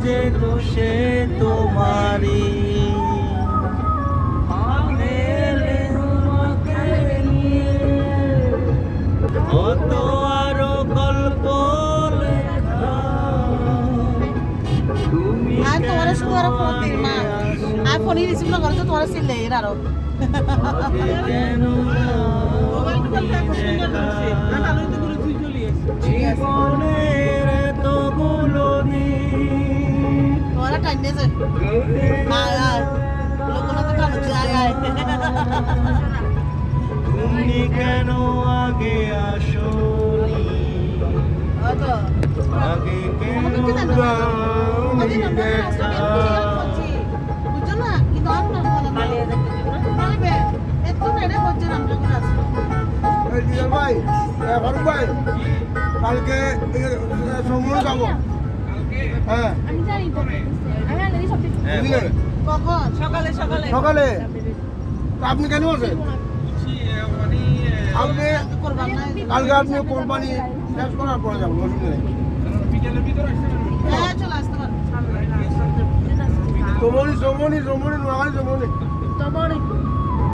যে সে তোমারি কত আরও গল্প আর তোমার শুধু আরও ফোন আর ফোন রিসিভ না করো তো তোমার সিল দেয় আরও। টাইম দিয়েছে আয় আয় লোকগুলো তো কালো আয় আয় তুমি কেন আগে আসনি আগে কেন ভাই কালকে সময় যাব হ্যাঁ। আমি জানি তো আমি অলরেডি সব কিছু হ্যাঁ, কখন? সকালে সকালে। সকালে? আপনি কেন আছেন আপনি কালকে আপনি কোম্পানি শেষ করার পরে যাবেন অসুবিধা নেই হ্যাঁ, চলে আসতে পারো। সমনি সমনি নোয়াখালী সমনি।